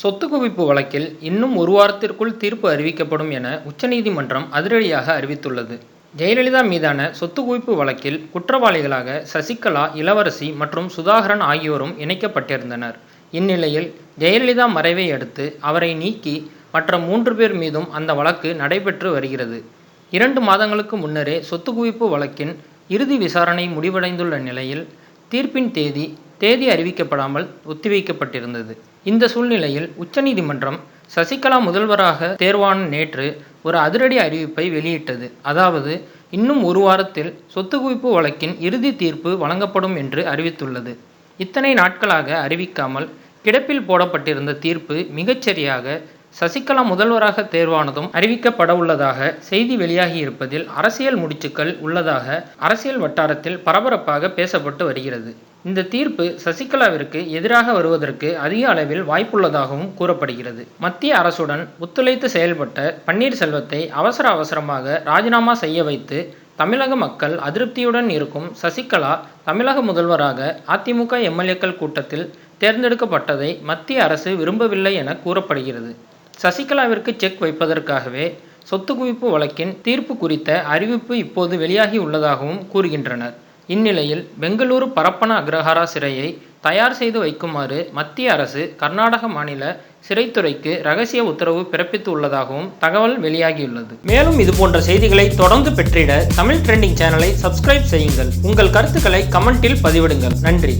சொத்து குவிப்பு வழக்கில் இன்னும் ஒரு வாரத்திற்குள் தீர்ப்பு அறிவிக்கப்படும் என உச்சநீதிமன்றம் அதிரடியாக அறிவித்துள்ளது. ஜெயலலிதா மீதான சொத்து குவிப்பு வழக்கில் குற்றவாளிகளாக சசிகலா இளவரசி மற்றும் சுதாகரன் ஆகியோரும் இணைக்கப்பட்டிருந்தனர். இந்நிலையில் ஜெயலலிதா மறைவை அடுத்து அவரை நீக்கி மற்ற மூன்று பேர் மீதும் அந்த வழக்கு நடைபெற்று வருகிறது. இரண்டு மாதங்களுக்கு முன்னரே சொத்து குவிப்பு வழக்கின் இறுதி விசாரணை முடிவடைந்துள்ள நிலையில் தீர்ப்பின் தேதி தேதி அறிவிக்கப்படாமல் ஒத்திவைக்கப்பட்டிருந்தது. இந்த சூழ்நிலையில் உச்சநீதிமன்றம் சசிகலா முதல்வராக தேர்வான நேற்று ஒரு அதிரடி அறிவிப்பை வெளியிட்டது. அதாவது இன்னும் ஒரு வாரத்தில் சொத்து குவிப்பு வழக்கின் இறுதி தீர்ப்பு வழங்கப்படும் என்று அறிவித்துள்ளது. இத்தனை நாட்களாக அறிவிக்காமல் கிடப்பில் போடப்பட்டிருந்த தீர்ப்பு மிகச்சரியாக சசிகலா முதல்வராக தேர்வானதும் அறிவிக்கப்பட உள்ளதாக செய்தி வெளியாகியிருப்பதில் அரசியல் முடிச்சுக்கள் உள்ளதாக அரசியல் வட்டாரத்தில் பரபரப்பாக பேசப்பட்டு வருகிறது. இந்த தீர்ப்பு சசிகலாவிற்கு எதிராக வருவதற்கு அதிக அளவில் வாய்ப்புள்ளதாகவும் கூறப்படுகிறது. மத்திய அரசுடன் ஒத்துழைத்து செயல்பட்ட பன்னீர்செல்வத்தை அவசர அவசரமாக ராஜினாமா செய்ய வைத்து தமிழக மக்கள் அதிருப்தியுடன் இருக்கும் சசிகலா தமிழக முதல்வராக அதிமுக எம்எல்ஏக்கள் கூட்டத்தில் தேர்ந்தெடுக்கப்பட்டதை மத்திய அரசு விரும்பவில்லை என கூறப்படுகிறது. சசிகலாவிற்கு செக் வைப்பதற்காகவே சொத்து குவிப்பு வழக்கின் தீர்ப்பு குறித்த அறிவிப்பு இப்போது வெளியாகி உள்ளதாகவும் கூறுகின்றனர். இந்நிலையில் பெங்களூரு பரப்பன அக்ரஹாரா சிறையை தயார் செய்து வைக்குமாறு மத்திய அரசு கர்நாடக மாநில சிறைத்துறைக்கு ரகசிய உத்தரவு பிறப்பித்து உள்ளதாகவும் தகவல் வெளியாகியுள்ளது. மேலும் இது போன்ற செய்திகளை தொடர்ந்து பெற்றிட தமிழ் ட்ரெண்டிங் சேனலை சப்ஸ்கிரைப் செய்யுங்கள். உங்கள் கருத்துக்களை கமெண்டில் பதிவிடுங்கள். நன்றி.